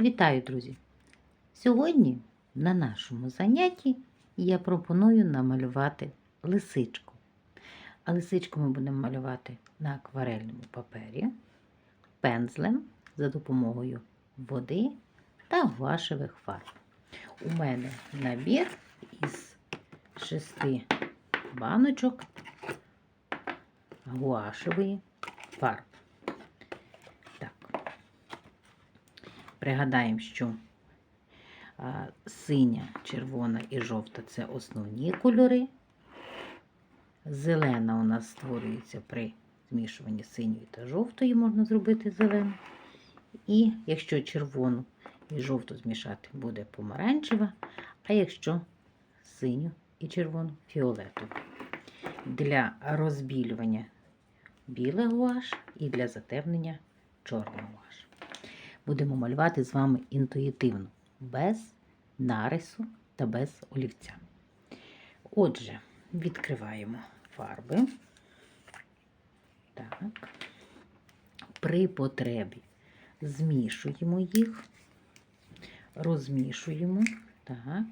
Вітаю, друзі! Сьогодні на нашому занятті я пропоную намалювати лисичку. А лисичку ми будемо малювати на акварельному папері, пензлем за допомогою води та гуашевих фарб. У мене набір із шести баночок гуашевої фарб. Пригадаємо, що синя, червона і жовта це основні кольори. Зелена у нас створюється при змішуванні синьої та жовтої, можна зробити зелену. І якщо червону і жовту змішати, буде помаранчева, а якщо синю і червону фіолетову. Для розбілювання біле гуаш і для затемнення чорний гуаш. Будемо малювати з вами інтуїтивно, без нарису та без олівця. Отже, відкриваємо фарби. Так. При потребі змішуємо їх, розмішуємо, так,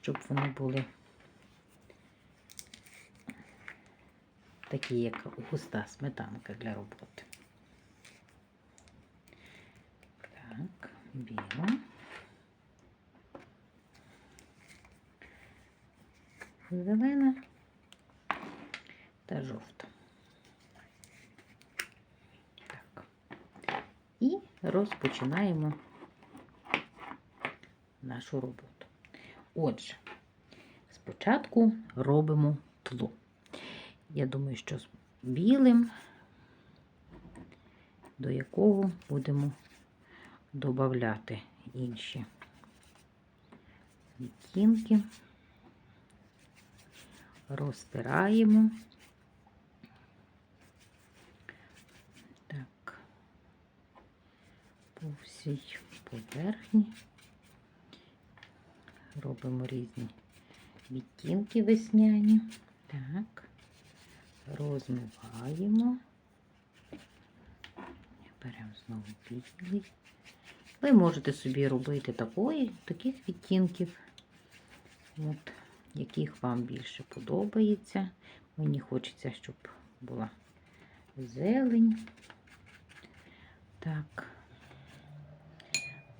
щоб вони були такі, як густа сметанка для роботи. Так, біла. Зелена та жовта. Так. І розпочинаємо нашу роботу. Отже, спочатку робимо тло. Я думаю, що з білим, до якого будемо додати інші відтінки, розтираємо. Так, по всій поверхні робимо різні відтінки весняні. Так, розмиваємо. Беремо знову білий. Ви можете собі робити такої, таких відтінків, от, яких вам більше подобається. Мені хочеться, щоб була зелень. Так,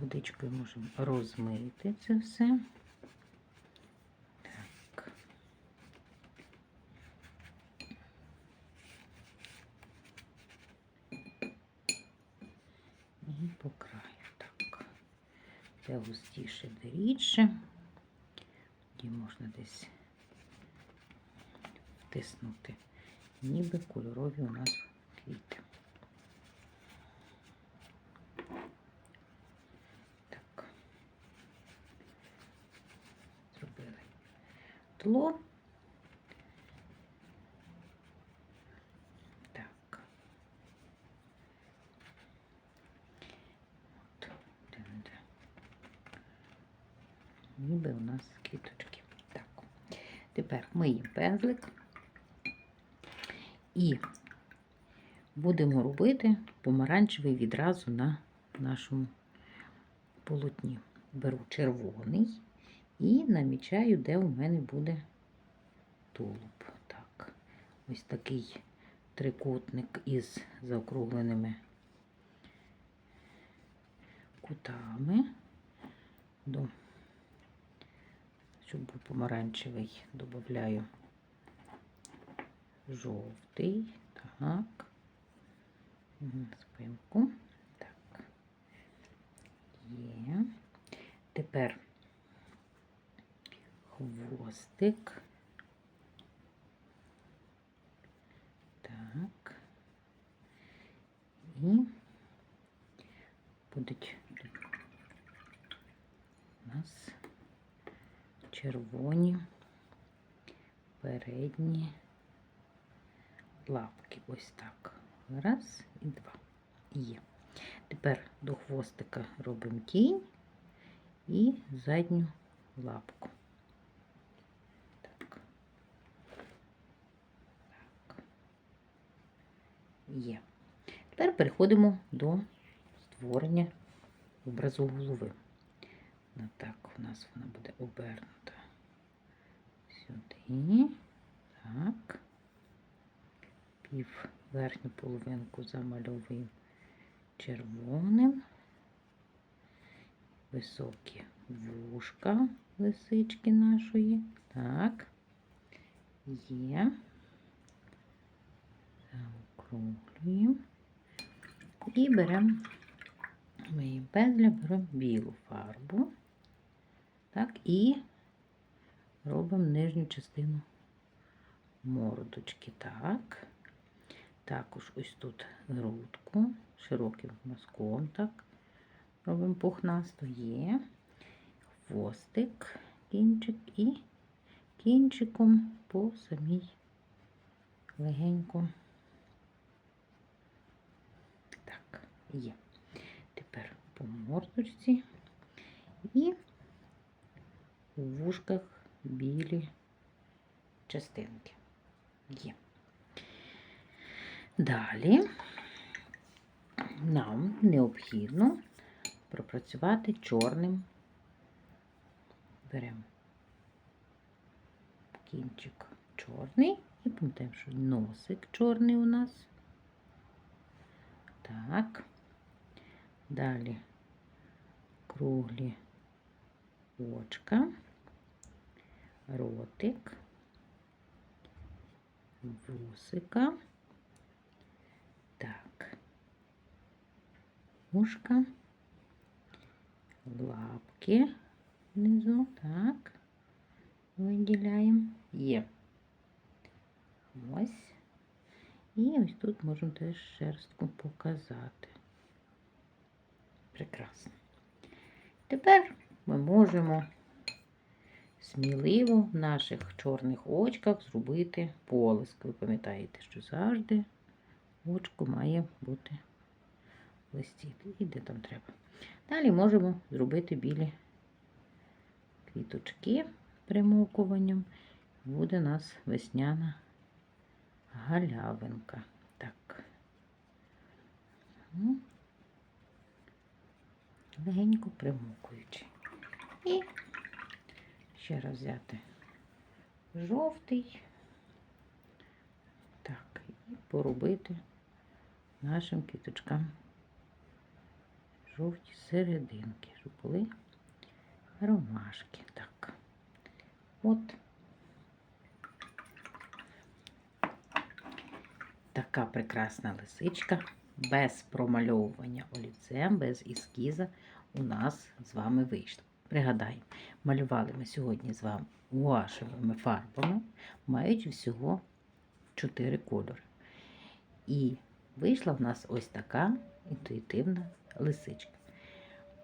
водичкою можемо розмити це все. Так. І по краю. Де густіше, де рідше. Тоді можна десь втиснути, ніби кольорові у нас квіти. Так. Зробили тло. Так. От, де-не-де. Ніби у нас квіточки. Так. Тепер миємо пензлик і будемо робити помаранчевий відразу на нашому полотні. Беру червоний і намічаю, де у мене буде тулуб. Так, ось такий трикутник із заокругленими кутами. До, щоб був помаранчевий, додаю жовтий, так, спинку, так, є. Тепер хвостик. Так. І будуть у нас червоні передні лапки. Ось так. Раз і два. Є. Тепер до хвостика робимо тінь і задню лапку. Так. Так. Є. Тепер переходимо до створення образу голови. Ну, так, у нас вона буде обернута сюди. Так. Пів верхню половинку замальовуємо червоним. Високі вушка лисички нашої. Так. Є. Заокруглюємо. І беремо моїм пензля, беремо білу фарбу. Так, і робимо нижню частину мордочки. Так. Також ось тут грудку широким мазком, так. Робимо пухнасто є. Хвостик, кінчик і кінчиком по самій легенько. Так, є. Тепер по мордочці і у вушках білі частинки. Є. Далі нам необхідно пропрацювати чорним. Беремо кінчик чорний і пам'ятаємо, що носик чорний у нас. Так. Далі круглі очка, ротик, вусика. Так. Ушка, лапки внизу, так. Виділяємо. Є. Ось. І ось тут можемо теж шерстку показати. Прекрасно. Тепер ми можемо сміливо в наших чорних очках зробити полиск. Ви пам'ятаєте, що завжди очко має бути блистіти. І де там треба. Далі можемо зробити білі квіточки примовкуванням. Буде у нас весняна галявинка. Так. Ну, Легенько примукуючи. І ще раз взяти жовтий. Так, і поробити нашим квіточкам жовті серединки, щоб були ромашки. Так. От така прекрасна лисичка без промальовування олівцем, без ескіза у нас з вами вийшло. Пригадаємо, малювали ми сьогодні з вами гуашевими фарбами, маючи всього 4 кольори. І вийшла в нас ось така інтуїтивна лисичка.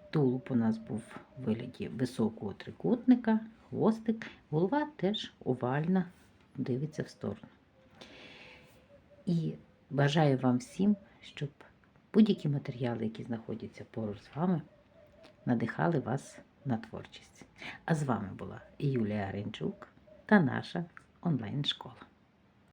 Тулуб у нас був у вигляді високого трикутника, хвостик, голова теж овальна, дивиться в сторону. І бажаю вам всім, щоб будь-які матеріали, які знаходяться поруч з вами, надихали вас на творчість. А з вами була Юлія Аренчук та наша онлайн-школа.